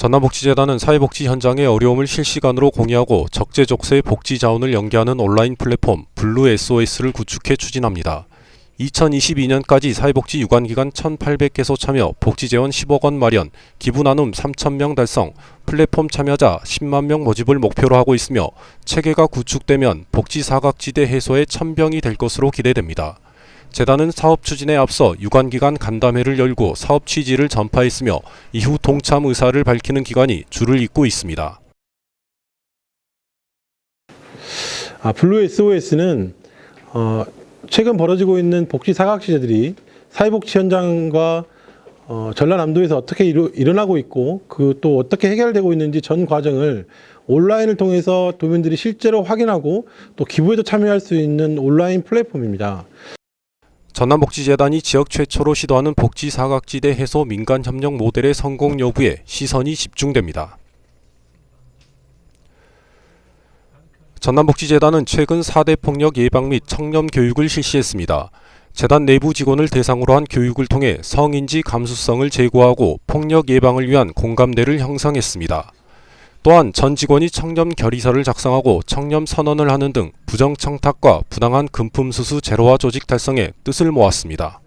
전남복지재단은 사회복지 현장의 어려움을 실시간으로 공유하고 적재적소의 복지 자원을 연계하는 온라인 플랫폼 블루 SOS를 구축해 추진합니다. 2022년까지 사회복지 유관기관 1,800개소 참여, 복지재원 10억 원 마련, 기부 나눔 3,000명 달성, 플랫폼 참여자 10만 명 모집을 목표로 하고 있으며 체계가 구축되면 복지 사각지대 해소의 천병이 될 것으로 기대됩니다. 재단은 사업 추진에 앞서 유관기관 간담회를 열고 사업 취지를 전파했으며 이후 동참 의사를 밝히는 기관이 줄을 잇고 있습니다. 아, 블루 SOS는 어, 최근 벌어지고 있는 복지 사각지대들이 사회복지 현장과 어, 전라남도에서 어떻게 이루, 일어나고 있고 그 또 어떻게 해결되고 있는지 전 과정을 온라인을 통해서 도민들이 실제로 확인하고 또 기부에도 참여할 수 있는 온라인 플랫폼입니다. 전남복지재단이 지역 최초로 시도하는 복지 사각지대 해소 민간 협력 모델의 성공 여부에 시선이 집중됩니다. 전남복지재단은 최근 4대 폭력 예방 및 청렴 교육을 실시했습니다. 재단 내부 직원을 대상으로 한 교육을 통해 성인지 감수성을 제고하고 폭력 예방을 위한 공감대를 형성했습니다. 또한 전 직원이 청렴 결의서를 작성하고 청렴 선언을 하는 등 부정 청탁과 부당한 금품 수수 제로화 조직 달성에 뜻을 모았습니다.